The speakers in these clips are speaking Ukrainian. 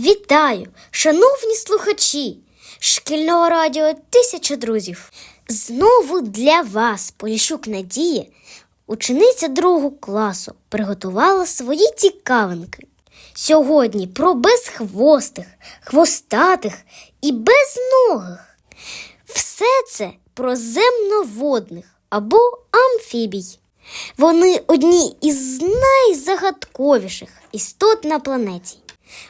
Вітаю, шановні слухачі шкільного радіо Тисяча друзів. Знову для вас Поліщук Надія, учениця другого класу, приготувала свої цікавинки. Сьогодні про безхвостих, хвостатих і безногих. Все це про земноводних або амфібій. Вони одні із найзагадковіших істот на планеті,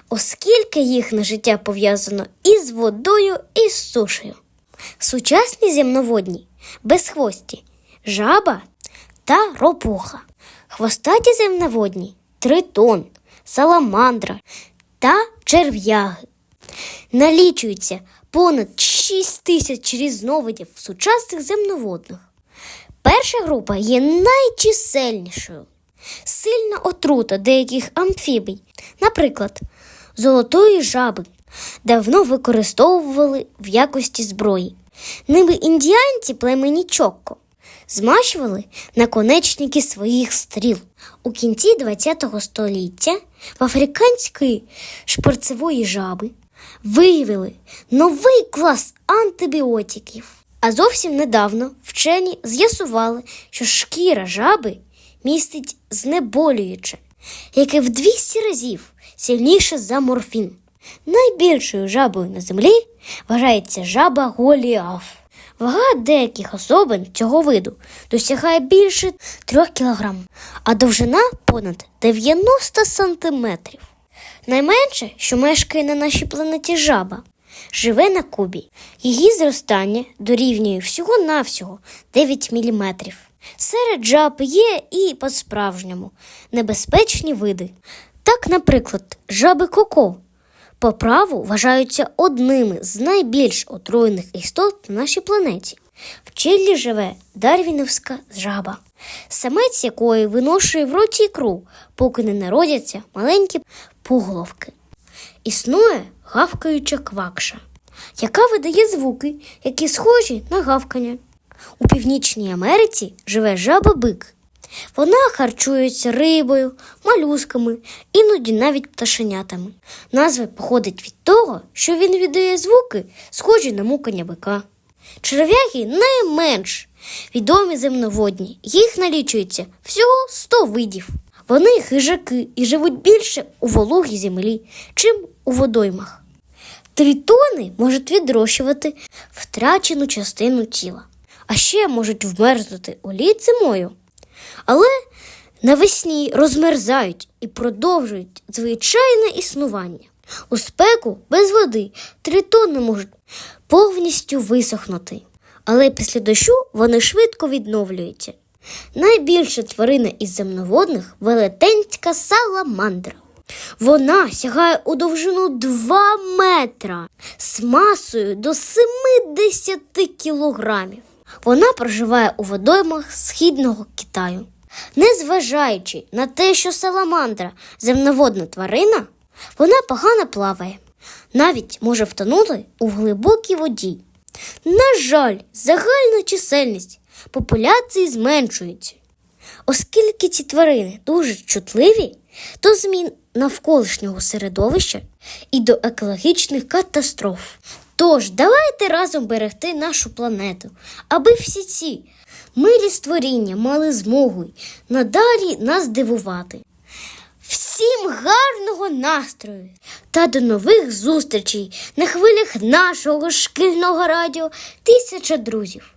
оскільки їхнє життя пов'язано із водою і з сушею. Сучасні земноводні безхвості, жаба та ропуха, хвостаті земноводні тритон, саламандра та черв'яги. Налічується понад 6 тисяч різновидів сучасних земноводних. Перша група є найчисельнішою. Сильна отрута деяких амфібій, наприклад, золотої жаби, давно використовували в якості зброї. Ними індіанці племені Чокко змащували наконечники своїх стріл. У кінці ХХ століття в африканської шпорцевої жаби виявили новий клас антибіотиків. А зовсім недавно вчені з'ясували, що шкіра жаби містить знеболююче, яке в 200 разів сильніше за морфін. Найбільшою жабою на землі вважається жаба Голіаф. Вага деяких особин цього виду досягає більше 3 кг, а довжина понад 90 сантиметрів. Найменше, що мешкає на нашій планеті жаба, живе на Кубі. Її зростання дорівнює всього-навсього 9 мм. Серед жаб є і по-справжньому небезпечні види. Так, наприклад, жаби коко по праву вважаються одними з найбільш отруєних істот на нашій планеті. В Чилі живе дарвіновська жаба, самець якої виношує в роті ікру, поки не народяться маленькі пуголовки. Існує гавкаюча квакша, яка видає звуки, які схожі на гавкання. У Північній Америці живе жаба-бик. Вона харчується рибою, малюсками, іноді навіть пташенятами. Назва походить від того, що він віддає звуки, схожі на мукання бика. Черв'яки найменш відомі земноводні. Їх налічується всього 100 видів. Вони хижаки і живуть більше у вологій землі, чим у водоймах. Тритони можуть відрощувати втрачену частину тіла, а ще можуть вмерзнути у лід зимою. Але навесні розмерзають і продовжують звичайне існування. У спеку без води тритони можуть повністю висохнути, але після дощу вони швидко відновлюються. Найбільша тварина із земноводних велетенська саламандра. Вона сягає у довжину 2 метра з масою до 70 кілограмів. Вона проживає у водоймах східного Китаю. Незважаючи на те, що саламандра земноводна тварина, вона погано плаває, навіть може втонути у глибокій воді. На жаль, загальна чисельність популяції зменшується. Оскільки ці тварини дуже чутливі до змін навколишнього середовища і до екологічних катастроф. Тож давайте разом берегти нашу планету, аби всі ці милі створіння мали змогу надалі нас дивувати. Всім гарного настрою та до нових зустрічей на хвилях нашого шкільного радіо Тисяча друзів.